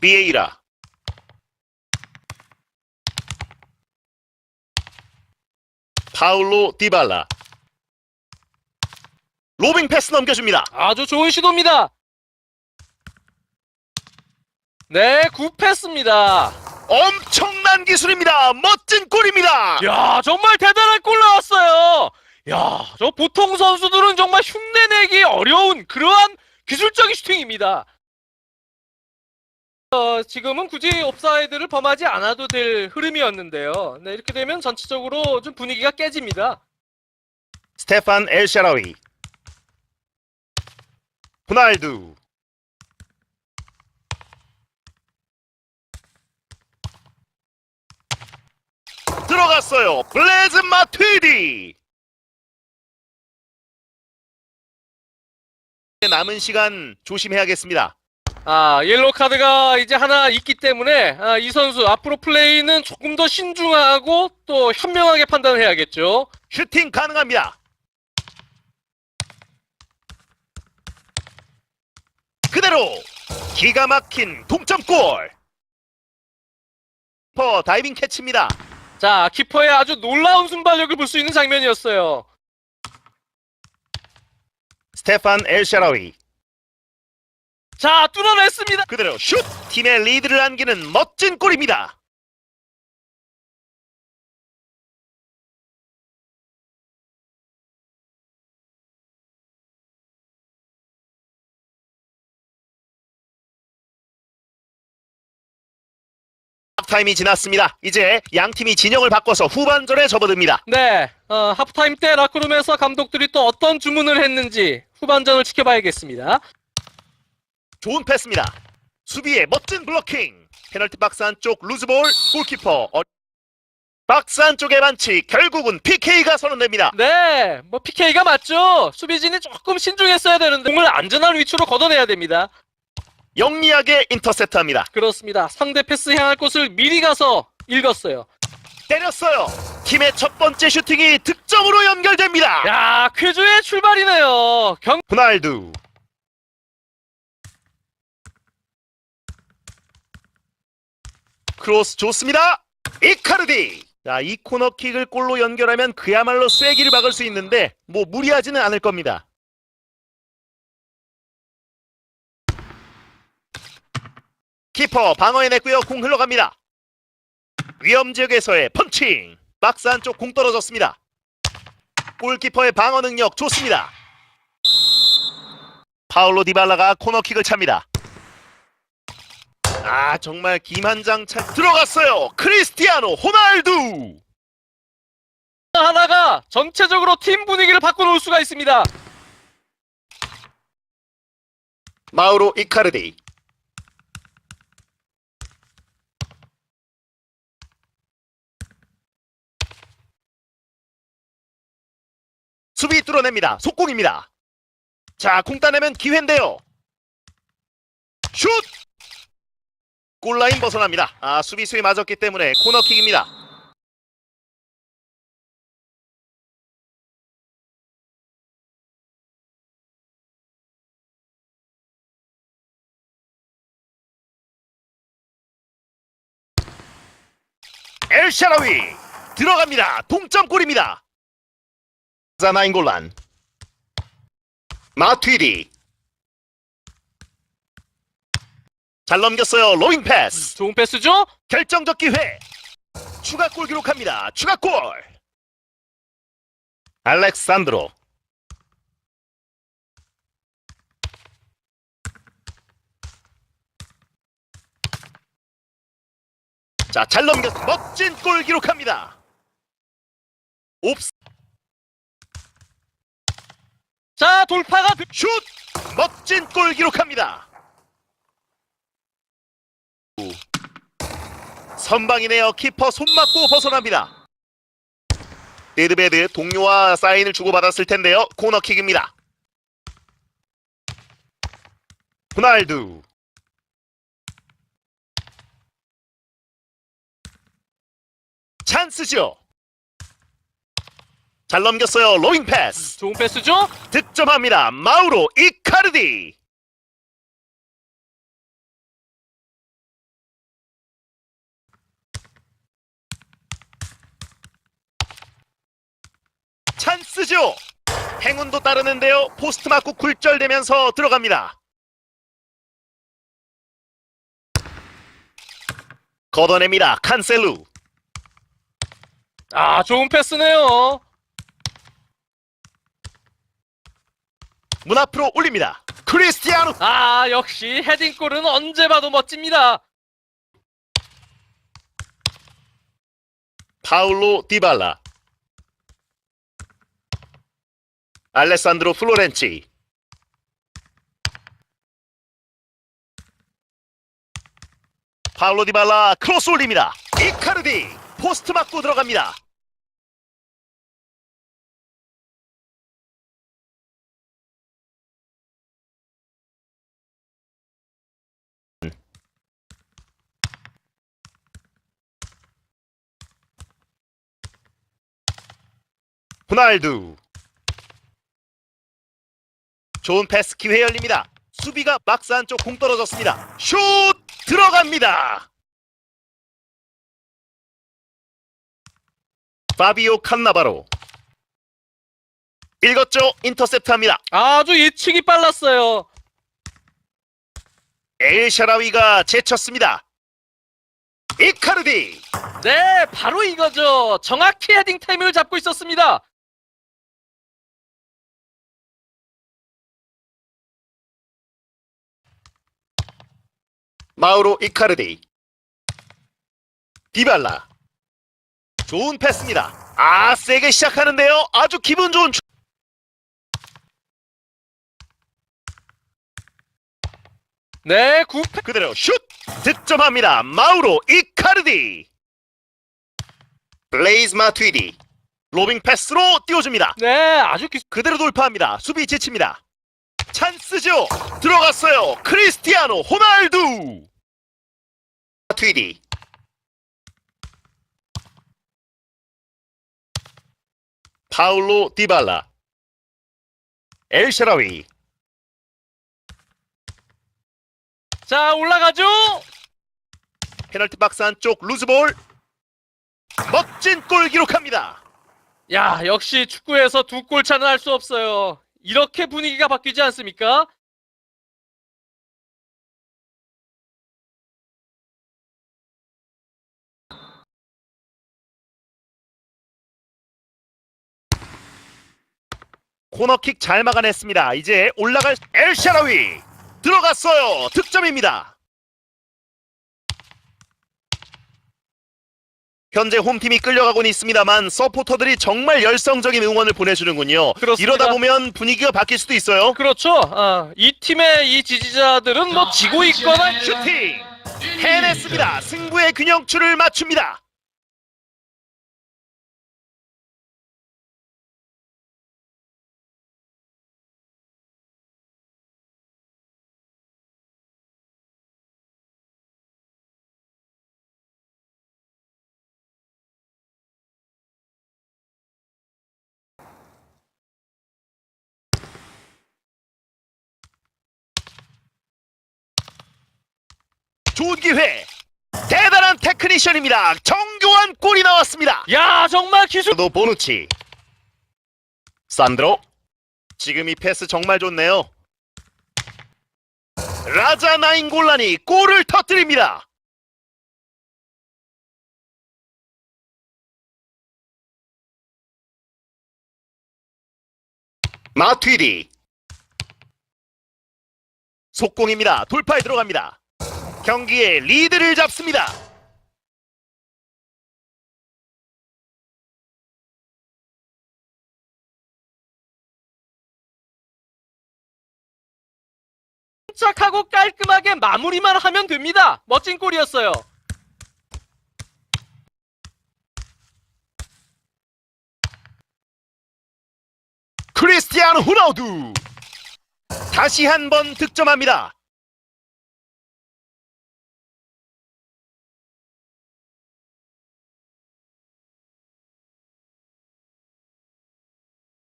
비에이라. 파울로 디발라. 로빙 패스 넘겨줍니다. 아주 좋은 시도입니다. 네, 굿패스입니다. 엄청난 기술입니다. 멋진 골입니다. 야, 정말 대단한 골 나왔어요. 야, 저 보통 선수들은 정말 흉내내기 어려운 그러한 기술적인 슈팅입니다. 어, 지금은 굳이 옵사이드를 범하지 않아도 될 흐름이었는데요. 네, 이렇게 되면 전체적으로 좀 분위기가 깨집니다. 스테판 엘샤라위. 호날두. 들어갔어요. 블레즈 마트디. 남은 시간 조심해야겠습니다. 아, 옐로우 카드가 이제 하나 있기 때문에 아, 이 선수 앞으로 플레이는 조금 더 신중하고 또 현명하게 판단을 해야겠죠. 슈팅 가능합니다. 그대로 기가 막힌 동점골. 퍼 다이빙 캐치입니다. 자, 키퍼의 아주 놀라운 순발력을 볼 수 있는 장면이었어요. 스테판 엘샤라위. 자, 뚫어냈습니다. 그대로 슛! 팀의 리드를 안기는 멋진 골입니다. 타임이 지났습니다. 이제 양 팀이 진영을 바꿔서 후반전에 접어듭니다. 네, 어, 하프타임 때 라크룸에서 감독들이 또 어떤 주문을 했는지 후반전을 지켜봐야겠습니다. 좋은 패스입니다. 수비의 멋진 블로킹. 페널티 박스 안쪽 루즈볼 골키퍼. 어... 박스 안쪽의 반칙. 결국은 PK가 선언됩니다. 네, 뭐 PK가 맞죠. 수비진이 조금 신중했어야 되는데 공을 안전한 위치로 걷어내야 됩니다. 영리하게 인터셉트합니다. 그렇습니다. 상대 패스 향할 곳을 미리 가서 읽었어요. 때렸어요. 팀의 첫 번째 슈팅이 득점으로 연결됩니다. 야, 쾌조의 출발이네요. 경 호날두. 크로스 좋습니다. 이카르디. 자, 이 코너킥을 골로 연결하면 그야말로 쐐기를 박을 수 있는데 뭐 무리하지는 않을 겁니다. 키퍼 방어해냈고요. 공 흘러갑니다. 위험 지역에서의 펀칭. 박스 안쪽 공 떨어졌습니다. 골키퍼의 방어 능력 좋습니다. 파울로 디발라가 코너킥을 찹니다. 아 정말 기만장차 들어갔어요. 크리스티아노 호날두. 하나가 전체적으로 팀 분위기를 바꿔놓을 수가 있습니다. 마우로 이카르디. 수비 뚫어냅니다. 속공입니다. 자, 공 따내면 기회인데요. 슛! 골라인 벗어납니다. 아, 수비수에 맞았기 때문에 코너킥입니다. 엘샤라위 들어갑니다. 동점골입니다. 자나인 골란 마튀디 잘 넘겼어요. 로잉 패스 좋은 패스죠? 결정적 기회 추가골 기록합니다. 추가골 알렉산드로 자, 잘 넘겼 멋진 골 기록합니다. 옵스 자, 돌파가 되- 슛! 멋진 골 기록합니다. 선방이네요. 키퍼 손 맞고 벗어납니다. 데드베드 동료와 사인을 주고받았을 텐데요. 코너킥입니다. 호날두 찬스죠. 잘 넘겼어요. 로잉 패스. 좋은 패스죠? 득점합니다. 마우로 이카르디. 찬스죠. 행운도 따르는데요. 포스트 맞고 굴절되면서 들어갑니다. 걷어냅니다. 칸셀루. 아, 좋은 패스네요. 문 앞으로 올립니다. 크리스티아누. 아, 역시 헤딩골은 언제 봐도 멋집니다. 파울로 디발라. 알레산드로 플로렌치. 파울로 디발라 크로스 올립니다. 이카르디 포스트 맞고 들어갑니다. 호날두. 좋은 패스 기회 열립니다. 수비가 박스 안쪽 공 떨어졌습니다. 슛 들어갑니다. 파비오 칸나바로 읽었죠? 인터셉트합니다. 아주 예측이 빨랐어요. 엘 샤라위가 제쳤습니다. 이카르디 네, 바로 이거죠. 정확히 헤딩 타임을 잡고 있었습니다. 마우로 이카르디 디발라. 좋은 패스입니다. 아 세게 시작하는데요. 아주 기분 좋은 주... 네, 구 패... 그대로 슛! 득점합니다. 마우로 이카르디 블레이즈 마투이디. 로빙 패스로 띄워줍니다. 네, 아주 기... 그대로 돌파합니다. 수비 지칩니다. 찬스죠? 들어갔어요. 크리스티아노 호날두 마투이디 파울로 디발라 엘샤라위 자, 올라가죠. 페널티 박스 안쪽 루즈볼 멋진 골 기록합니다 야, 역시 축구에서 두 골 차는 할 수 없어요. 이렇게 분위기가 바뀌지 않습니까? 코너킥 잘 막아냈습니다. 이제 올라갈 엘샤라위 들어갔어요. 득점입니다. 현재 홈팀이 끌려가고는 있습니다만 서포터들이 정말 열성적인 응원을 보내주는군요. 그렇습니다. 이러다 보면 분위기가 바뀔 수도 있어요. 그렇죠. 아, 이 팀의 이 지지자들은 뭐 지고 있거나 슈팅! 해냈습니다. 승부의 균형추를 맞춥니다 좋은 기회. 대단한 테크니션입니다. 정교한 골이 나왔습니다. 야, 정말 기술. 도 보누치. 산드로. 지금 이 패스 정말 좋네요. 라자 나인골란이 골을 터뜨립니다. 마투이디. 속공입니다. 돌파에 들어갑니다 경기의 리드를 잡습니다 착하고 깔끔하게 마무리만 하면 됩니다. 멋진 골이었어요. 크리스티아노 호나우두 다시 한 번 득점합니다.